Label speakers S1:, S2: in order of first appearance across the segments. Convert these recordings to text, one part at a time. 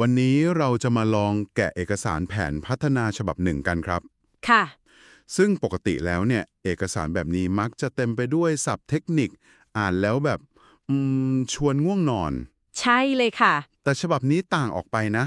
S1: วันนี้เราจะมาลองแกะเอกสารแผนพัฒนาฉบับหนึ่งกันครับ
S2: ค่ะ
S1: ซึ่งปกติแล้วเนี่ย เอกสารแบบนี้มักจะเต็มไปด้วยศัพท์เทคนิค อ่านแล้วแบบอืมชวนง่วงนอน
S2: ใช่เลยค่ะ
S1: แต่ฉบับนี้ต่างออกไปนะ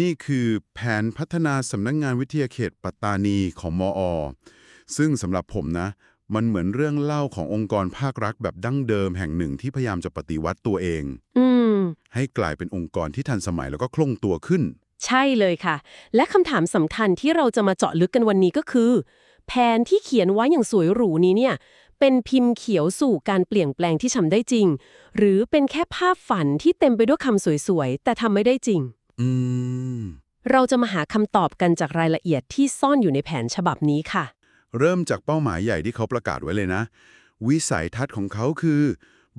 S1: นี่คือแผนพัฒนาสำนักงงานวิทยาเขตปัตตานีของมอ ซึ่งสำหรับผมนะ มันเหมือนเรื่องเล่าขององค์กรภาครัฐแบบดั้งเดิมแห่งหนึ่งที่พยายามจะปฏิวัติตัวเอง
S2: อืม
S1: ให้กลายเป็นองค์กรที่ทันสมัยแล้วก็คล่องตัวขึ้น
S2: ใช่เลยค่ะ และคำถามสำคัญที่เราจะมาเจาะลึกกันวันนี้ก็คือ แผนที่เขียนไว้อย่างสวยหรูนี้เนี่ย เป็นพิมพ์เขียวสู่การเปลี่ยนแปลงที่ทำได้จริง หรือเป็นแค่ภาพฝันที่เต็มไปด้วยคำสวยๆ แต่ทำไม่ได้จริง
S1: อืม
S2: เราจะมาหาคำตอบกันจากรายละเอียดที่ซ่อนอยู่ในแผนฉบับนี้ค่ะ
S1: เริ่มจากเป้าหมายใหญ่ที่เขาประกาศไว้เลยนะ วิสัยทัศน์ของเขาคือ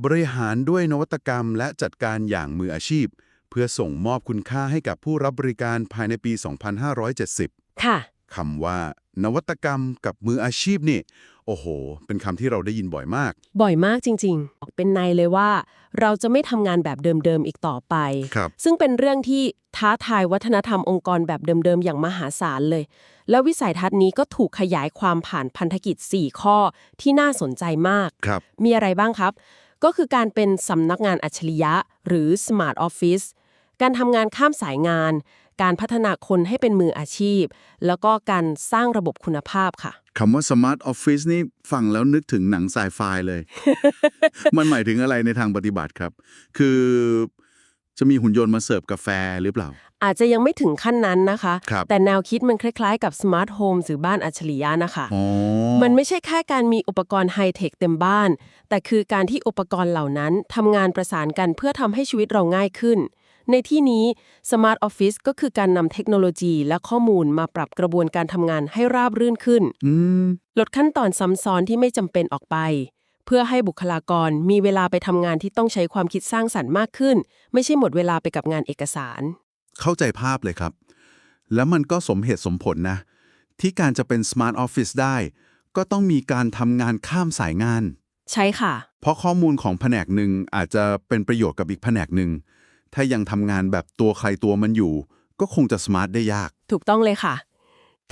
S1: บริหารด้วยนวัตกรรมและจัดการอย่างมืออาชีพ เพื่อส่งมอบคุณค่าให้กับผู้รับบริการภายในปี 2570
S2: ค่ะ
S1: คำว่า นวัตกรรมกับมืออาชีพนี่ โอ้โห เป็นคำที่เราได้ยินบ่อยมาก
S2: บ่อยมากจริงๆ เป็นในเลยว่า เราจะไม่ทำงานแบบเดิมๆ อีกต่อไป
S1: ครับ
S2: ซึ่งเป็นเรื่องที่ท้าทายวัฒนธรรมองค์กรแบบเดิมๆ อย่างมหาศาลเลย แล้ววิสัยทัศน์นี้ก็ถูกขยายความผ่านพันธกิจ 4 ข้อที่น่าสนใจมาก
S1: ครับ
S2: มีอะไรบ้างครับ ก็คือการเป็นสำนักงานอัจฉริยะ หรือ Smart Office การทำงานข้ามสายงาน การพัฒนาคนให้เป็นมืออาชีพ แล้วก็การสร้างระบบคุณภาพค่ะ
S3: คำว่า Smart Office นี่ฟังแล้วนึกถึงหนังไซไฟเลย มันหมายถึงอะไรในทางปฏิบัติครับ คือจะมีหุ่นยนต์มาเสิร์ฟกาแฟหรือเปล่า
S2: อาจจะยังไม่ถึงขั้นนั้นนะคะ
S1: ครับ
S2: แต่แนวคิดมันคล้ายๆ กับ Smart Home หรือบ้านอัจฉริยะนะคะ
S3: อ๋อ
S2: มันไม่ใช่แค่การมีอุปกรณ์ไฮเทคเต็มบ้าน แต่คือการที่อุปกรณ์เหล่านั้นทำงานประสานกันเพื่อทำให้ชีวิตเราง่ายขึ้น ในที่นี้ Smart Office ก็คือการนำเทคโนโลยีและข้อมูลมาปรับกระบวนการทำงานให้ราบรื่นขึ้น
S3: อืม
S2: ลดขั้นตอนซ้ำซ้อนที่ไม่จำเป็นออกไป เพื่อให้บุคลากรมีเวลาไปทำงานที่ต้องใช้ความคิดสร้างสรรค์มากขึ้น ไม่ใช่หมดเวลาไปกับงานเอกสาร
S3: เข้าใจภาพเลยครับ แล้วมันก็สมเหตุสมผลนะ ที่การจะเป็น Smart Office ได้ ก็ต้องมีการทำงานข้ามสายงาน
S2: ใช่ค่ะ
S3: เพราะข้อมูลของแผนกหนึ่งอาจจะเป็นประโยชน์กับอีกแผนกหนึ่ง ถ้ายังทำงานแบบตัวใครตัวมันอยู่ ก็คงจะสมาร์ทได้ยาก
S2: ถูกต้องเลยค่ะ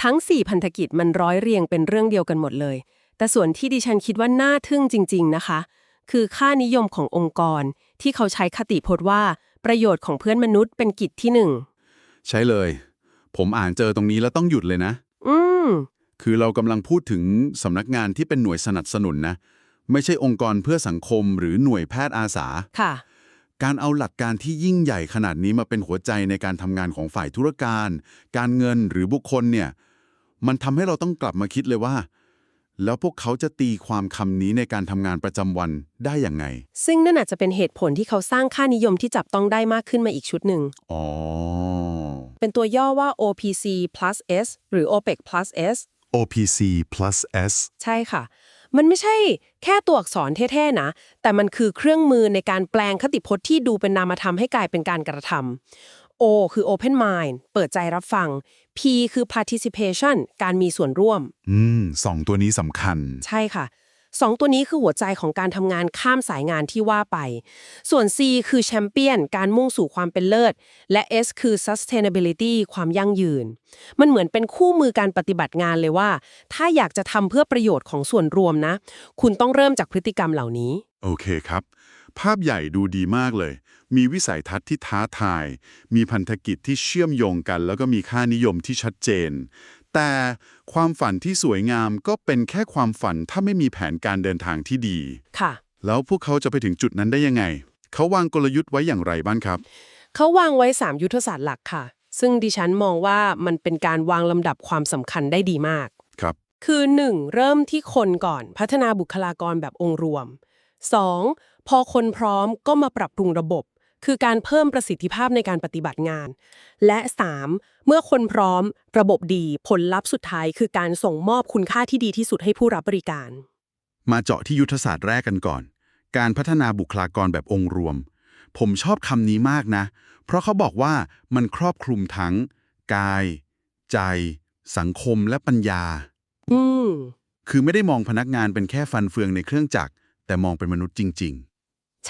S2: ทั้ง 4 พันธกิจมันร้อยเรียงเป็นเรื่องเดียวกันหมดเลย แต่ส่วนที่ดิฉันคิดว่าน่าทึ่งจริง ๆ นะคะ คือค่านิยมขององค์กรที่เขาใช้คติพจน์ว่า ประโยชน์ของเพื่อนมนุษย์เป็นกิจที่หนึ่ง
S3: ใช่เลย ผมอ่านเจอตรงนี้แล้วต้องหยุดเลยนะ
S2: อืม
S3: คือเรากำลังพูดถึงสำนักงานที่เป็นหน่วยสนับสนุนนะ ไม่ใช่องค์กรเพื่อสังคมหรือหน่วยแพทย์อาสา
S2: ค่ะ
S3: การเอาหลักการที่ยิ่งใหญ่ขนาดนี้มาเป็นหัวใจในการทำงานของฝ่ายธุรการ การเงินหรือบุคคลเนี่ย มันทำให้เราต้องกลับมาคิดเลยว่า แล้วพวกเขาจะตีความคำนี้ในการทำงานประจำวันได้อย่างไง
S2: ซึ่งนั่นอาจจะเป็นเหตุผลที่เขาสร้างค่านิยมที่จับต้องได้มากขึ้นมาอีกชุดหนึ่ง
S3: อ๋อ
S2: เป็นตัวย่อว่า OPC plus S หรือ OPEC plus S
S1: OPC plus S
S2: ใช่ค่ะ มันไม่ใช่แค่ตัวอักษรเท่ๆนะ แต่มันคือเครื่องมือในการแปลงคติพจน์ที่ดูเป็นนามธรรมให้กลายเป็นการกระทำ O คือ open mind เปิดใจรับฟัง P คือ participation การมีส่วนร่วม
S1: อืมสองตัวนี้สำคัญ
S2: ใช่ค่ะสองตัวนี้คือหัวใจของการทำงานข้ามสายงานที่ว่าไป ส่วน C คือแชมเปี้ยน การมุ่งสู่ความเป็นเลิศ และ S คือ sustainability ความยั่งยืน มันเหมือนเป็นคู่มือการปฏิบัติงานเลยว่า ถ้าอยากจะทำเพื่อประโยชน์ของส่วนรวมนะ คุณต้องเริ่มจากพฤติกรรมเหล่านี้
S1: โอเคครับ ภาพใหญ่ดูดีมากเลย มีวิสัยทัศน์ที่ท้าทาย มีพันธกิจที่เชื่อมโยงกัน แล้วก็มีค่านิยมที่ชัดเจน แต่ความฝันที่สวยงามก็เป็นแค่ความฝันถ้าไม่มีแผนการเดินทางที่ดี
S2: ค่ะ
S1: แล้วพวกเขาจะไปถึงจุดนั้นได้ยังไง เขาวางกลยุทธ์ไว้อย่างไรบ้างครับ
S2: เขาวางไว้ 3 ยุทธศาสตร์หลักค่ะ ซึ่งดิฉันมองว่ามันเป็นการวางลำดับความสำคัญได้ดีมาก
S1: ครับ
S2: คือ 1. เริ่มที่คนก่อนพัฒนาบุคลากรแบบองค์รวม 2. พอคนพร้อมก็มาปรับปรุงระบบ คือการเพิ่มประสิทธิภาพในการปฏิบัติงาน และ 3. เมื่อคนพร้อม ระบบดี ผลลัพธ์สุดท้าย คือการส่งมอบคุณค่าที่ดีที่สุดให้ผู้รับบริการ
S3: มาเจาะที่ยุทธศาสตร์แรกกันก่อน การพัฒนาบุคลากรแบบองค์รวม ผมชอบคำนี้มากนะ เพราะเขาบอกว่ามันครอบคลุมทั้ง กาย ใจ สังคมและปัญญา
S2: อืม
S3: คือไม่ได้มองพนักงานเป็นแค่ฟันเฟืองในเครื่องจักรแต่มองเป็นมนุษย์จริง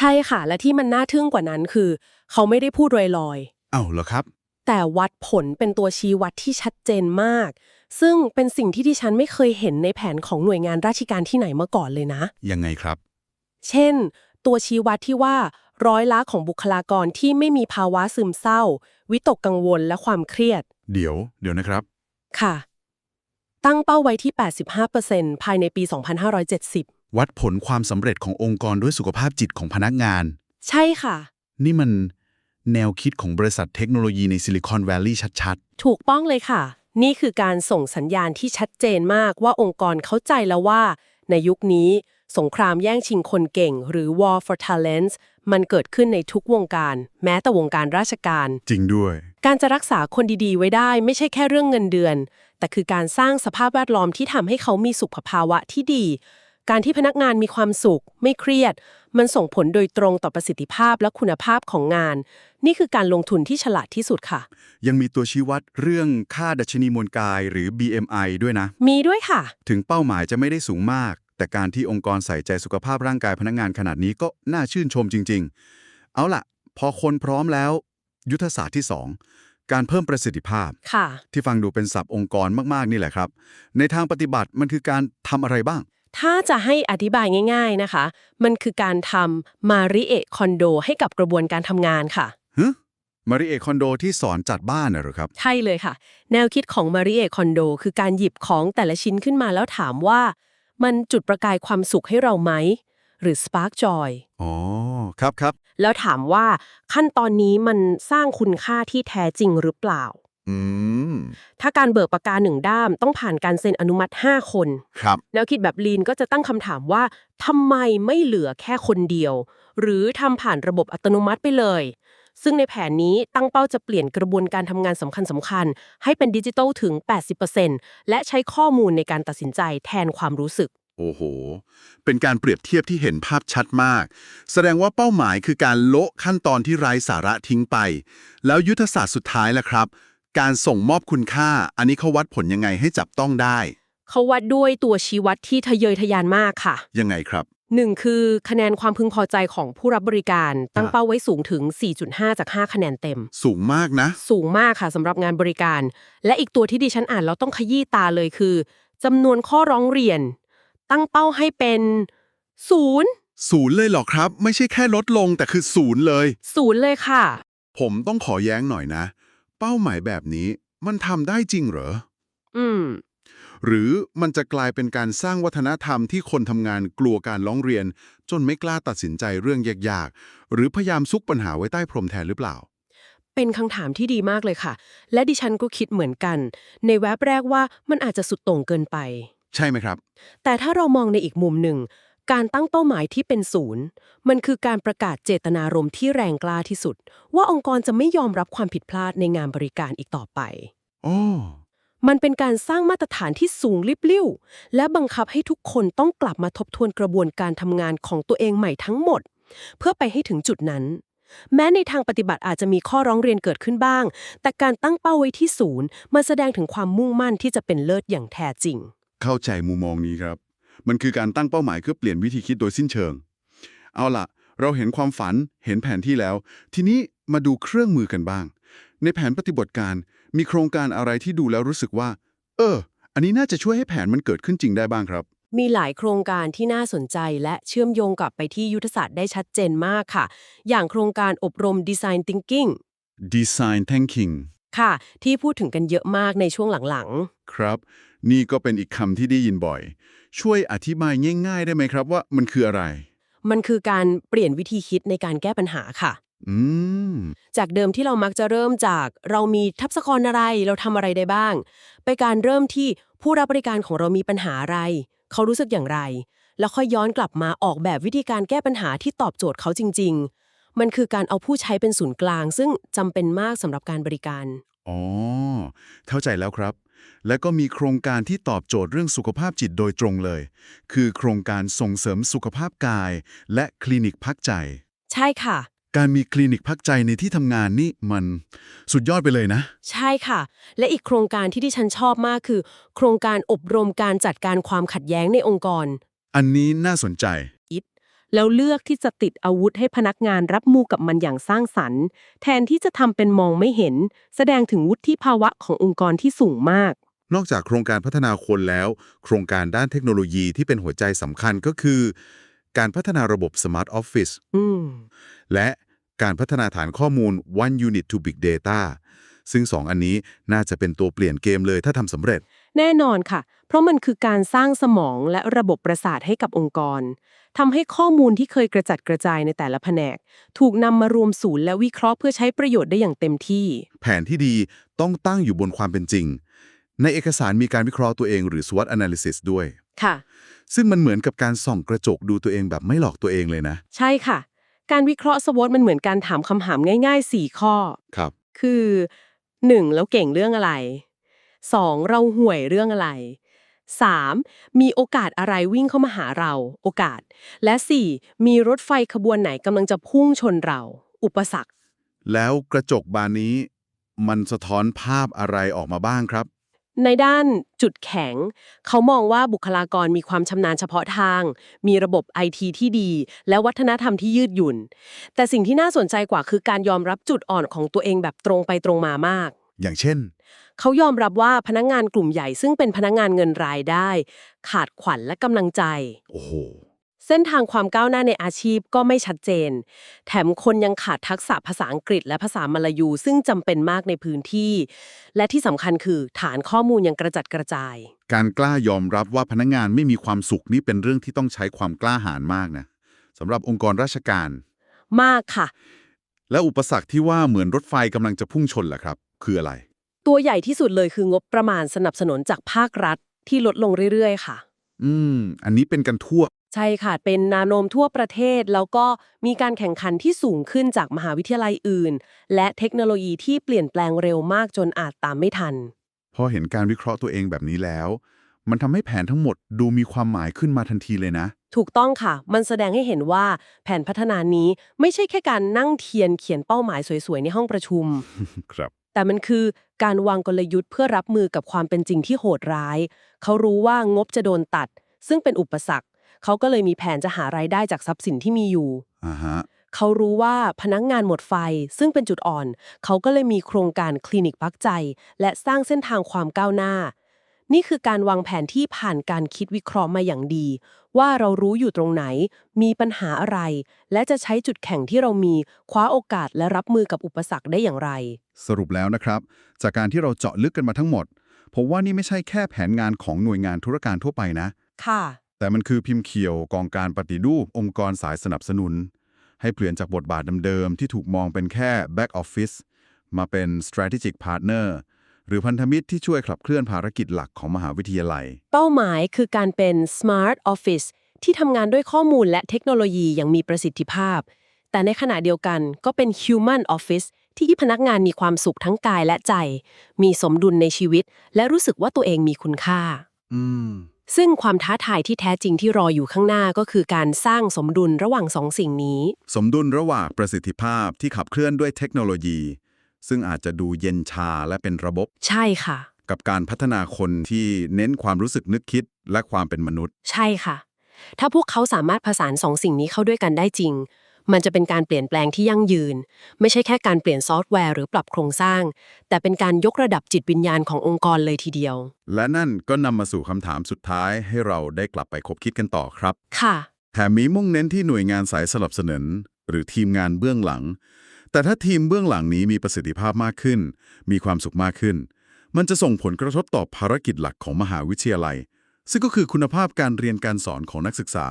S2: ใช่ค่ะ และที่มันน่าทึ่งกว่านั้นคือ เขาไม่ได้พูดลอยๆ
S3: เอ้าเหรอครับ
S2: แต่วัดผลเป็นตัวชี้วัดที่ชัดเจนมาก ซึ่งเป็นสิ่งที่ดิฉันไม่เคยเห็นในแผนของหน่วยงานราชการที่ไหนมาก่อนเลยนะ
S3: ยังไงครับ
S2: เช่น ตัวชี้วัดที่ว่าร้อยละของบุคลากรที่ไม่มีภาวะซึมเศร้า วิตกกังวลและความเครียด
S3: เดี๋ยว เดี๋ยวนะครับ
S2: ค่ะ ตั้งเป้าไว้ที่ 85%ภายในปี 2570
S3: วัดผลความสำเร็จขององค์กรด้วยสุขภาพจิตของพนักงาน
S2: ใช่ค่ะ
S3: นี่มันแนวคิดของบริษัทเทคโนโลยีในซิลิคอนแวลลีย์ชัด
S2: ถูกต้องเลยค่ะ นี่คือการส่งสัญญาณที่ชัดเจนมากว่าองค์กรเข้าใจแล้วว่า ในยุคนี้ สงครามแย่งชิงคนเก่ง หรือ war for talents มันเกิดขึ้นในทุกวงการ แม้แต่วงการราชการ
S3: ๆ จริงด้วย
S2: การจะรักษาคนดีๆ ไว้ได้ไม่ใช่แค่เรื่องเงินเดือน แต่คือการสร้างสภาพแวดล้อมที่ทำให้เขามีสุขภาวะที่ดี การที่พนักงานมีความสุข ไม่เครียด มันส่งผลโดยตรงต่อประสิทธิภาพและคุณภาพของงาน นี่คือการลงทุนที่ฉลาดที่สุดค่ะ
S3: ยังมีตัวชี้วัดเรื่องค่าดัชนีมวลกายหรือ BMI ด้วยนะ
S2: มีด้วยค่ะ
S3: ถึงเป้าหมายจะไม่ได้สูงมาก แต่การที่องค์กรใส่ใจสุขภาพร่างกายพนักงานขนาดนี้ก็น่าชื่นชมจริง ๆ เอาล่ะ พอคนพร้อมแล้ว ยุทธศาสตร์ที่ 2การเพิ่มประสิทธิภาพ
S2: ค่ะ
S3: ที่ฟังดูเป็นศัพท์องค์กรมาก ๆ นี่แหละครับ ในทางปฏิบัติมันคือการทำอะไรบ้าง
S2: ถ้าจะให้อธิบายง่าย ๆนะคะ มันคือการทำมาริเอะคอนโดให้กับกระบวนการทำงานค่ะ
S3: ฮะมาริเอคอนโดที่สอนจัดบ้านน่ะเหรอครับ
S2: ใช่เลยค่ะ แนวคิดของมาริเอะคอนโดคือการหยิบของแต่ละชิ้นขึ้นมาแล้วถามว่า มันจุดประกายความสุขให้เราไหม หรือ spark joy
S3: อ๋อ ครับครับ
S2: แล้วถามว่าขั้นตอนนี้มันสร้างคุณค่าที่แท้จริงหรือเปล่า
S3: อืม
S2: ถ้าการเบิกปากกาหนึ่งด้ามต้องผ่านการเซ็นอนุมัติ 5 คน
S3: ครับ
S2: แนวคิดแบบลีนก็จะตั้งคำถามว่าทำไมไม่เหลือแค่คนเดียว หรือทำผ่านระบบอัตโนมัติไปเลย ซึ่งในแผนนี้ตั้งเป้าจะเปลี่ยนกระบวนการทำงานสำคัญสำคัญๆให้เป็นดิจิทัลถึง 80%และใช้ข้อมูลในการตัดสินใจแทนความรู้สึก
S1: โอ้โห เป็นการเปรียบเทียบที่เห็นภาพชัดมาก แสดงว่าเป้าหมายคือการโละขั้นตอนที่ไร้สาระทิ้งไป แล้วยุทธศาสตร์สุดท้ายล่ะครับ การส่งมอบคุณค่า อันนี้เขาวัดผลยังไงให้จับต้องได้
S2: เขาวัดด้วยตัวชี้วัดที่ทะเยอทะยานมากค่ะ
S1: ยังไงครับ
S2: หนึ่งคือคะแนนความพึงพอใจของผู้รับบริการ ตั้งเป้าไว้สูงถึง 4.5 จาก 5 คะแนนเต็ม
S1: สูงมากนะ
S2: สูงมากค่ะสำหรับงานบริการ และอีกตัวที่ดิฉันอ่านแล้วต้องขยี้ตาเลยคือจำนวนข้อร้องเรียน ตั้งเป้าให้เป็นศูนย์
S1: ศูนย์เลยเหรอครับ ไม่ใช่แค่ลดลงแต่คือศูนย์เลย
S2: ศูนย์เลยค่ะ
S1: ผมต้องขอแย้งหน่อยนะ เป้าหมายแบบนี้มันทำได้จริงเหรอ
S2: อืม
S1: หรือมันจะกลายเป็นการสร้างวัฒนธรรมที่คนทำงานกลัวการร้องเรียน จนไม่กล้าตัดสินใจเรื่องยากๆ หรือพยายามซุกปัญหาไว้ใต้พรมแทนหรือเปล่า
S2: เป็นคำถามที่ดีมากเลยค่ะ และดิฉันก็คิดเหมือนกัน ในแวบแรกว่ามันอาจจะสุดโต่งเกินไป
S1: ใช่ไหมครับ
S2: แต่ถ้าเรามองในอีกมุมหนึ่ง การตั้งเป้าหมายที่เป็นศูนย์ มันคือการประกาศเจตนารมณ์ที่แรงกล้าที่สุด ว่าองค์กรจะไม่ยอมรับความผิดพลาดในงานบริการอีกต่อไป
S1: โอ้
S2: มันเป็นการสร้างมาตรฐานที่สูงลิบลิ่วและบังคับให้ทุกคนต้องกลับมาทบทวนกระบวนการทำงานของตัวเองใหม่ทั้งหมด เพื่อไปให้ถึงจุดนั้น แม้ในทางปฏิบัติอาจจะมีข้อร้องเรียนเกิดขึ้นบ้าง แต่การตั้งเป้าไว้ที่ศูนย์มันแสดงถึงความมุ่งมั่นที่จะเป็นเลิศอย่างแท้จริง
S1: เข้าใจมุมมองนี้ครับ มันคือการตั้งเป้าหมายเพื่อเปลี่ยนวิธีคิดโดยสิ้นเชิง เอาล่ะ เราเห็นความฝันเห็นแผนที่แล้ว ทีนี้มาดูเครื่องมือกันบ้าง ในแผนปฏิบัติการมีโครงการอะไรที่ดูแล้วรู้สึกว่า เออ อันนี้น่าจะช่วยให้แผนมันเกิดขึ้นจริงได้บ้างครับ
S2: มีหลายโครงการที่น่าสนใจและเชื่อมโยงกลับไปที่ยุทธศาสตร์ได้ชัดเจนมากค่ะ อย่างโครงการอบรม Design Thinking
S1: Design Thinking
S2: ค่ะ ที่พูดถึงกันเยอะมากในช่วงหลัง
S1: ครับ นี่ก็เป็นอีกคำที่ได้ยินบ่อย ช่วยอธิบายง่ายๆ ได้ไหมครับว่ามันคืออะไร
S2: ๆมันคือการเปลี่ยนวิธีคิดในการแก้ปัญหาค่ะ
S1: อืม
S2: จากเดิมที่เรามักจะเริ่มจากเรามีทัพษกรอะไร เราทำอะไรได้บ้าง ไปการเริ่มที่ผู้รับบริการของเรามีปัญหาอะไร เขารู้สึกอย่างไร แล้วค่อยย้อนกลับมาออกแบบวิธีการแก้ปัญหาที่ตอบโจทย์เขาจริง ๆ มันคือการเอาผู้ใช้เป็นศูนย์กลาง ซึ่งจำเป็นมากสำหรับการบริการ
S1: อ๋อ เข้าใจแล้วครับ และก็มีโครงการที่ตอบโจทย์เรื่องสุขภาพจิตโดยตรงเลย คือโครงการส่งเสริมสุขภาพกาย และคลินิกพักใจ
S2: ใช่ค่ะ
S1: การมีคลินิกพักใจในที่ทำงานนี่มันสุดยอดไปเลยนะ
S2: ใช่ค่ะ และอีกโครงการที่ที่ฉันชอบมากคือ โครงการอบรมการจัดการความขัดแย้งในองค์กร
S1: อันนี้น่าสนใจ
S2: อิท แล้วเลือกที่จะติดอาวุธให้พนักงานรับมือกับมันอย่างสร้างสรรค์ แทนที่จะทำเป็นมองไม่เห็น แสดงถึงวุฒิภาวะขององค์กรที่สูงมาก
S3: นอกจากโครงการพัฒนาคนแล้ว โครงการด้านเทคโนโลยีที่เป็นหัวใจสำคัญก็คือ การพัฒนาระบบ Smart Office
S2: อืม
S3: และการพัฒนาฐานข้อมูล One Unit to Big Data ซึ่งสองอันนี้น่าจะเป็นตัวเปลี่ยนเกมเลยถ้าทำสำเร็จ
S2: แน่นอนค่ะ เพราะมันคือการสร้างสมองและระบบประสาทให้กับองค์กรทำให้ข้อมูลที่เคยกระจัดกระจายในแต่ละแผนก ถูกนำมารวมศูนย์และวิเคราะห์เพื่อใช้ประโยชน์ได้อย่างเต็มที่
S3: แผนที่ดีต้องตั้งอยู่บนความเป็นจริง ในเอกสารมีการวิเคราะห์ตัวเองหรือ SWOT analysis ด้วย
S2: ค่ะ
S3: ซึ่งมันเหมือนกับการส่องกระจกดูตัวเองแบบไม่หลอกตัวเองเลยนะ
S2: ใช่ค่ะ การวิเคราะห์สวอตมันเหมือนการถามคำถามง่าย ๆ 4 ข้อ
S3: ครับ
S2: คือ 1. แล้วเก่งเรื่องอะไร 2. เราห่วยเรื่องอะไร 3. มีโอกาสอะไรวิ่งเข้ามาหาเราโอกาส และ 4. มีรถไฟขบวนไหนกำลังจะพุ่งชนเรา อุปสรรค
S3: แล้วกระจกบานนี้ มันสะท้อนภาพอะไรออกมาบ้างครับ
S2: ในด้านจุดแข็ง เขามองว่าบุคลากรมีความชำนาญเฉพาะทาง มีระบบไอทีที่ดี และวัฒนธรรมที่ยืดหยุ่น แต่สิ่งที่น่าสนใจกว่าคือการยอมรับจุดอ่อนของตัวเองแบบตรงไปตรงมามาก
S3: อย่างเช่น
S2: เขายอมรับว่าพนักงานกลุ่มใหญ่ซึ่งเป็นพนักงานเงินรายได้ ขาดขวัญและกำลังใจ
S3: โอ้โห
S2: เส้นทางความก้าวหน้าในอาชีพก็ไม่ชัดเจน แถมคนยังขาดทักษะภาษาอังกฤษและภาษามลายู ซึ่งจำเป็นมากในพื้นที่ และที่สำคัญคือฐานข้อมูลยังกระจัดกระจาย
S3: การกล้ายอมรับว่าพนักงานไม่มีความสุขนี่เป็นเรื่องที่ต้องใช้ความกล้าหาญมากนะสำหรับองค์กรราชการ
S2: มากค่ะ
S3: และอุปสรรคที่ว่าเหมือนรถไฟกำลังจะพุ่งชนล่ะครับ คืออะไร
S2: ตัวใหญ่ที่สุดเลยคืองบประมาณสนับสนุนจากภาครัฐที่ลดลงเรื่อยๆ ค่ะ
S3: อืม อันนี้เป็นกันทั่ว
S2: ใช่ค่ะ เป็นนาโนมทั่วประเทศ แล้วก็มีการแข่งขันที่สูงขึ้นจากมหาวิทยาลัยอื่น และเทคโนโลยีที่เปลี่ยนแปลงเร็วมากจนอาจตามไม่ทัน
S3: พอเห็นการวิเคราะห์ตัวเองแบบนี้แล้ว มันทำให้แผนทั้งหมดดูมีความหมายขึ้นมาทันทีเลยนะ
S2: ถูกต้องค่ะ มันแสดงให้เห็นว่าแผนพัฒนานี้ไม่ใช่แค่การนั่งเทียนเขียนเป้าหมายสวยๆในห้องประชุม
S3: ครับ
S2: แต่มันคือ การวางกลยุทธ์เพื่อรับมือกับความเป็นจริงที่โหดร้าย เขารู้ว่างบจะโดนตัด ซึ่งเป็นอุปสรรค เขาก็เลยมีแผนจะหารายได้จากทรัพย์สินที่มีอยู่
S3: อ่าฮะ
S2: เขารู้ว่าพนักงงานหมดไฟ ซึ่งเป็นจุดอ่อน เขาก็เลยมีโครงการคลินิกพักใจ และสร้างเส้นทางความก้าวหน้า นี่คือการวางแผนที่ผ่านการคิดวิเคราะห์มาอย่างดี ว่าเรารู้อยู่ตรงไหน มีปัญหาอะไร และจะใช้จุดแข็งที่เรามีคว้าโอกาสและรับมือกับอุปสรรคได้อย่างไร
S3: สรุปแล้วนะครับ จากการที่เราเจาะลึกกันมาทั้งหมดผมว่านี่ไม่ใช่แค่แผนงานของหน่วยงานธุรการทั่วไปนะ
S2: ค่ะ
S3: แต่มันคือพิมพ์เขียวกองการปฏิรูปองค์กรสายสนับสนุน ให้เปลี่ยนจากบทบาทเดิมๆที่ถูกมองเป็นแค่ back office มาเป็น strategic partner หรือพันธมิตรที่ช่วยขับเคลื่อนภารกิจหลักของมหาวิทยาลัย
S2: เป้าหมายคือการเป็น smart office ที่ทำงานด้วยข้อมูลและเทคโนโลยีอย่างมีประสิทธิภาพ แต่ในขณะเดียวกันก็เป็น human office ที่พนักงานมีความสุขทั้งกายและใจ มีสมดุลในชีวิต และรู้สึกว่าตัวเองมีคุณค่า
S3: อืม
S2: ซึ่งความท้าทายที่แท้จริงที่รออยู่ข้างหน้าก็คือการสร้างสมดุลระหว่างสองสิ่งนี้
S3: สมดุลระหว่างประสิทธิภาพที่ขับเคลื่อนด้วยเทคโนโลยี ซึ่งอาจจะดูเย็นชาและเป็นระบบ
S2: ใช่ค่ะ
S3: กับการพัฒนาคนที่เน้นความรู้สึกนึกคิดและความเป็นมนุษย์
S2: ใช่ค่ะ ถ้าพวกเขาสามารถผสานสองสิ่งนี้เข้าด้วยกันได้จริง มันจะเป็นการเปลี่ยนแปลงที่ยั่งยืน ไม่ใช่แค่การเปลี่ยนซอฟต์แวร์หรือปรับโครงสร้าง แต่เป็นการยกระดับจิตวิญญาณขององค์กรเลยทีเดียว
S3: และนั่นก็นำมาสู่คำถามสุดท้ายให้เราได้กลับไปคบคิดกันต่อครับ
S2: ค่ะ
S3: แถมมีมุ่งเน้นที่หน่วยงานสายสนับสนุนหรือทีมงานเบื้องหลัง แต่ถ้าทีมเบื้องหลังนี้มีประสิทธิภาพมากขึ้น มีความสุขมากขึ้น มันจะส่งผลกระทบต่อภารกิจหลักของมหาวิทยาลัย ซึ่งก็คือคุณภาพการเรียนการสอนของนักศึกษา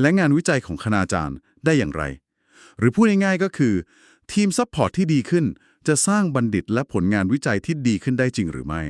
S3: และงานวิจัยของคณาจารย์ได้อย่างไร หรือพูดง่ายๆก็คือ ทีมซัพพอร์ตที่ดีขึ้น จะสร้างบัณฑิตและผลงานวิจัยที่ดีขึ้นได้จริงหรือไม่